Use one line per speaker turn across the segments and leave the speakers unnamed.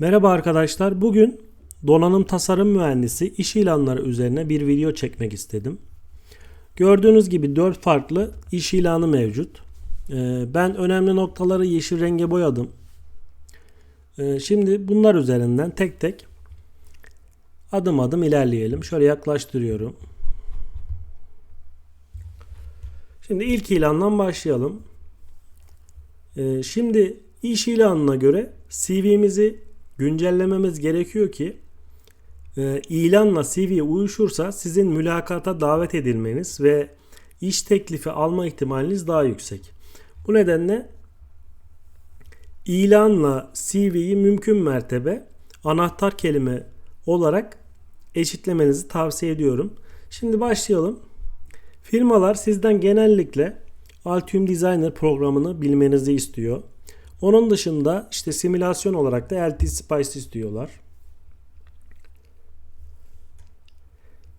Merhaba arkadaşlar. Bugün donanım tasarım mühendisi iş ilanları üzerine bir video çekmek istedim. Gördüğünüz gibi 4 farklı iş ilanı mevcut. Ee, Ben önemli noktaları yeşil renge boyadım. Ee, Şimdi bunlar üzerinden tek tek adım adım ilerleyelim. Şöyle yaklaştırıyorum. Şimdi ilk ilandan başlayalım. Ee, Şimdi iş ilanına göre CV'mizi güncellememiz gerekiyor ki e, ilanla CV uyuşursa sizin mülakata davet edilmeniz ve iş teklifi alma ihtimaliniz daha yüksek. Bu nedenle ilanla CV'yi mümkün mertebe anahtar kelime olarak eşitlemenizi tavsiye ediyorum. Şimdi başlayalım. Firmalar sizden genellikle Altium Designer programını bilmenizi istiyor. Onun dışında işte simülasyon olarak da LT Spice istiyorlar.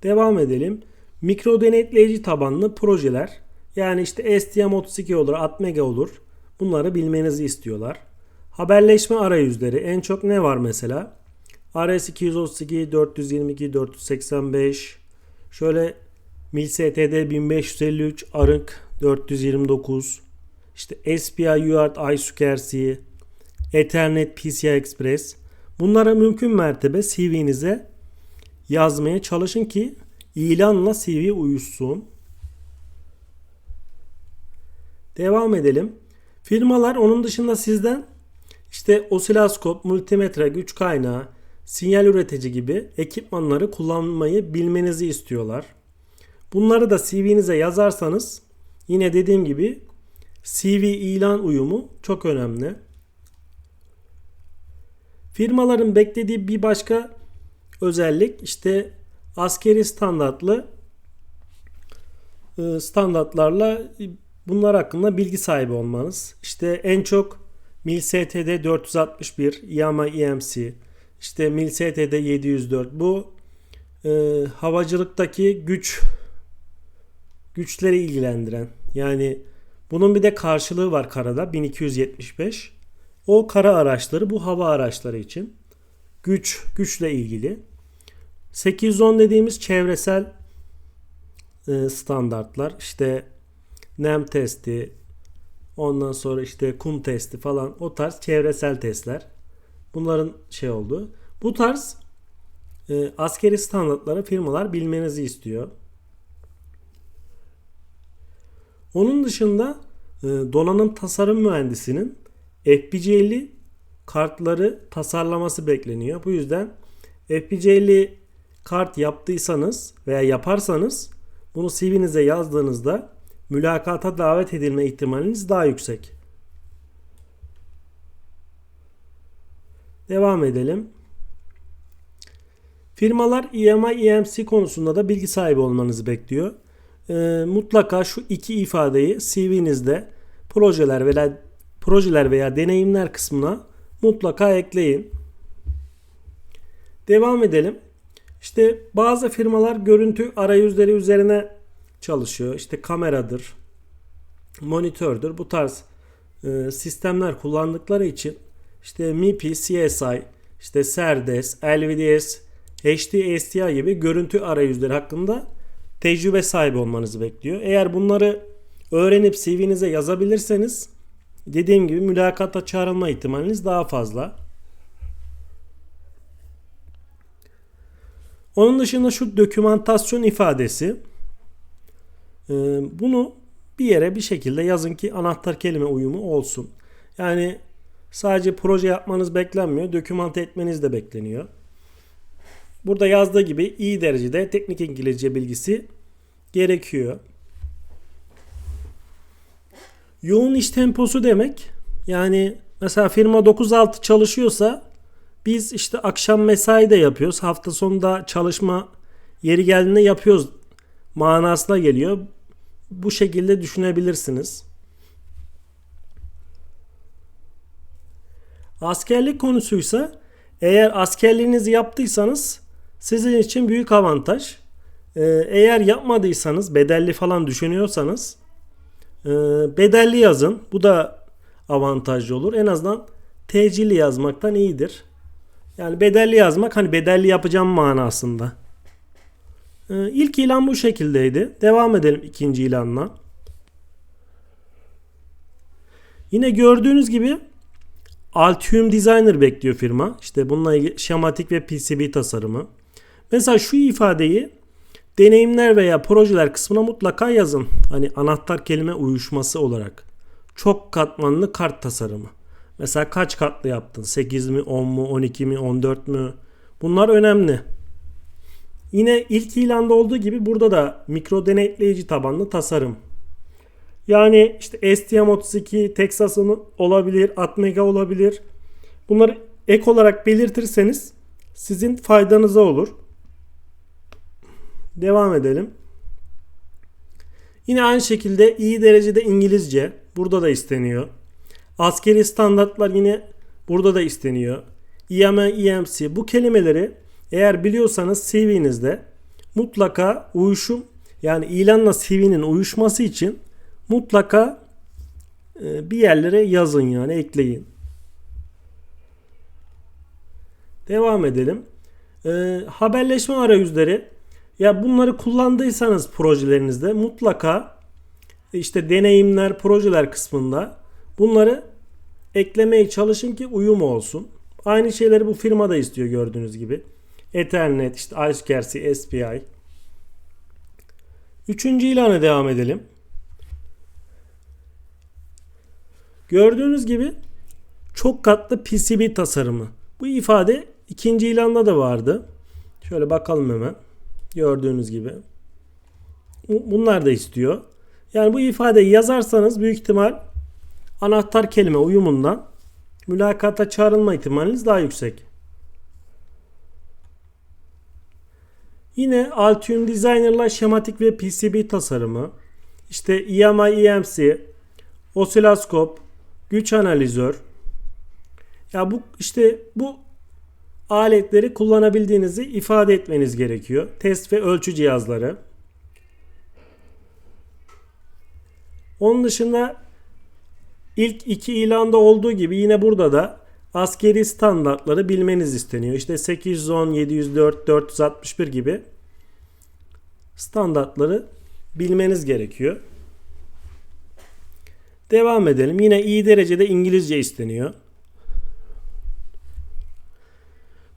Devam edelim. Mikro denetleyici tabanlı projeler yani işte STM32 olur, Atmega olur. Bunları bilmenizi istiyorlar. Haberleşme arayüzleri en çok ne var mesela? RS232, 422, 485, şöyle MilSTD 1553, Arık 429, işte SPI UART iSucarcy, Ethernet PCI Express. Bunlara mümkün mertebe CV'nize yazmaya çalışın ki ilanla CV uyuşsun. Devam edelim. Firmalar onun dışında sizden işte osiloskop, multimetre, güç kaynağı, sinyal üretici gibi ekipmanları kullanmayı bilmenizi istiyorlar. Bunları da CV'nize yazarsanız yine dediğim gibi CV ilan uyumu çok önemli. Firmaların beklediği bir başka özellik işte askeri standartlı e, standartlarla bunlar hakkında bilgi sahibi olmanız. İşte en çok MIL-STD 461, YAMA EMC, işte MIL-STD 704 bu e, havacılıktaki güç güçleri ilgilendiren yani bunun bir de karşılığı var karada 1275. O kara araçları bu hava araçları için güç güçle ilgili. 810 dediğimiz çevresel e, standartlar işte nem testi ondan sonra işte kum testi falan o tarz çevresel testler. Bunların şey oldu. Bu tarz e, askeri standartları firmalar bilmenizi istiyor. Onun dışında e, donanım tasarım mühendisinin FPGA'li kartları tasarlaması bekleniyor. Bu yüzden FPGA'li kart yaptıysanız veya yaparsanız bunu CV'nize yazdığınızda mülakata davet edilme ihtimaliniz daha yüksek. Devam edelim. Firmalar EMI EMC konusunda da bilgi sahibi olmanızı bekliyor e, mutlaka şu iki ifadeyi CV'nizde projeler veya projeler veya deneyimler kısmına mutlaka ekleyin. Devam edelim. İşte bazı firmalar görüntü arayüzleri üzerine çalışıyor. İşte kameradır, monitördür. Bu tarz e, sistemler kullandıkları için işte MIPI, CSI, işte SerDes, LVDS, HD SDI gibi görüntü arayüzleri hakkında tecrübe sahibi olmanızı bekliyor. Eğer bunları öğrenip CV'nize yazabilirseniz dediğim gibi mülakata çağrılma ihtimaliniz daha fazla. Onun dışında şu dokümantasyon ifadesi e, bunu bir yere bir şekilde yazın ki anahtar kelime uyumu olsun. Yani sadece proje yapmanız beklenmiyor. Dokümante etmeniz de bekleniyor. Burada yazdığı gibi iyi derecede teknik İngilizce bilgisi gerekiyor. Yoğun iş temposu demek yani mesela firma 9-6 çalışıyorsa biz işte akşam mesai de yapıyoruz. Hafta sonunda çalışma yeri geldiğinde yapıyoruz manasına geliyor. Bu şekilde düşünebilirsiniz. Askerlik konusuysa eğer askerliğinizi yaptıysanız sizin için büyük avantaj. Ee, eğer yapmadıysanız bedelli falan düşünüyorsanız e, bedelli yazın. Bu da avantajlı olur. En azından tecilli yazmaktan iyidir. Yani bedelli yazmak hani bedelli yapacağım manasında. Ee, ilk ilan bu şekildeydi. Devam edelim ikinci ilanla. Yine gördüğünüz gibi Altium Designer bekliyor firma. İşte bununla ilgili şematik ve PCB tasarımı. Mesela şu ifadeyi deneyimler veya projeler kısmına mutlaka yazın. Hani anahtar kelime uyuşması olarak. Çok katmanlı kart tasarımı. Mesela kaç katlı yaptın? 8 mi, 10 mu, 12 mi, 14 mü? Bunlar önemli. Yine ilk ilanda olduğu gibi burada da mikro denetleyici tabanlı tasarım. Yani işte STM32, Texas'ın olabilir, Atmega olabilir. Bunları ek olarak belirtirseniz sizin faydanıza olur. Devam edelim. Yine aynı şekilde iyi derecede İngilizce burada da isteniyor. Askeri standartlar yine burada da isteniyor. IME, EMC bu kelimeleri eğer biliyorsanız CV'nizde mutlaka uyuşum yani ilanla CV'nin uyuşması için mutlaka e, bir yerlere yazın yani ekleyin. Devam edelim. E, haberleşme arayüzleri ya bunları kullandıysanız projelerinizde mutlaka işte deneyimler, projeler kısmında bunları eklemeye çalışın ki uyum olsun. Aynı şeyleri bu firma da istiyor gördüğünüz gibi. Ethernet, işte I2C, SPI. Üçüncü ilana devam edelim. Gördüğünüz gibi çok katlı PCB tasarımı. Bu ifade ikinci ilanda da vardı. Şöyle bakalım hemen. Gördüğünüz gibi. Bunlar da istiyor. Yani bu ifadeyi yazarsanız büyük ihtimal anahtar kelime uyumundan mülakata çağrılma ihtimaliniz daha yüksek. Yine Altium Designer'la şematik ve PCB tasarımı, işte EMI EMC, osiloskop, güç analizör. Ya bu işte bu aletleri kullanabildiğinizi ifade etmeniz gerekiyor. Test ve ölçü cihazları. Onun dışında ilk iki ilanda olduğu gibi yine burada da askeri standartları bilmeniz isteniyor. İşte 810, 704, 461 gibi standartları bilmeniz gerekiyor. Devam edelim. Yine iyi derecede İngilizce isteniyor.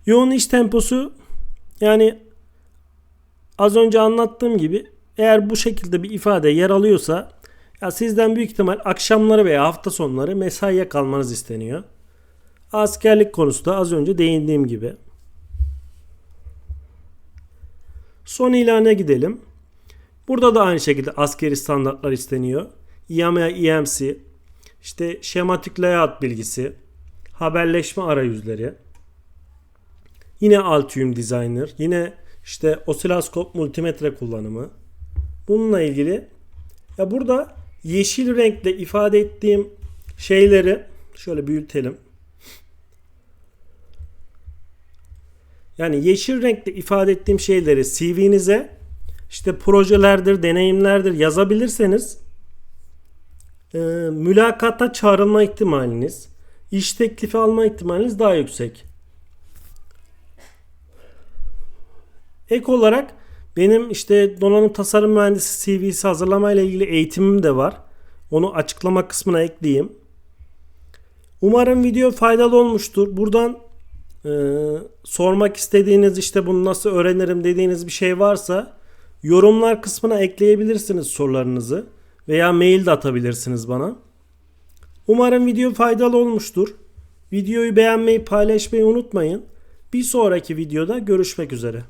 Yoğun iş temposu yani az önce anlattığım gibi eğer bu şekilde bir ifade yer alıyorsa ya sizden büyük ihtimal akşamları veya hafta sonları mesaiye kalmanız isteniyor. Askerlik konusu da az önce değindiğim gibi. Son ilana gidelim. Burada da aynı şekilde askeri standartlar isteniyor. IAMA EMC, işte şematik layout bilgisi, haberleşme arayüzleri, yine Altium Designer, yine işte osiloskop multimetre kullanımı. Bununla ilgili ya burada yeşil renkle ifade ettiğim şeyleri şöyle büyütelim. Yani yeşil renkle ifade ettiğim şeyleri CV'nize işte projelerdir, deneyimlerdir yazabilirseniz e, mülakata çağrılma ihtimaliniz, iş teklifi alma ihtimaliniz daha yüksek. Ek olarak benim işte donanım tasarım mühendisi CV'si hazırlama ile ilgili eğitimim de var. Onu açıklama kısmına ekleyeyim. Umarım video faydalı olmuştur. Buradan e, sormak istediğiniz işte bunu nasıl öğrenirim dediğiniz bir şey varsa yorumlar kısmına ekleyebilirsiniz sorularınızı veya mail de atabilirsiniz bana. Umarım video faydalı olmuştur. Videoyu beğenmeyi, paylaşmayı unutmayın. Bir sonraki videoda görüşmek üzere.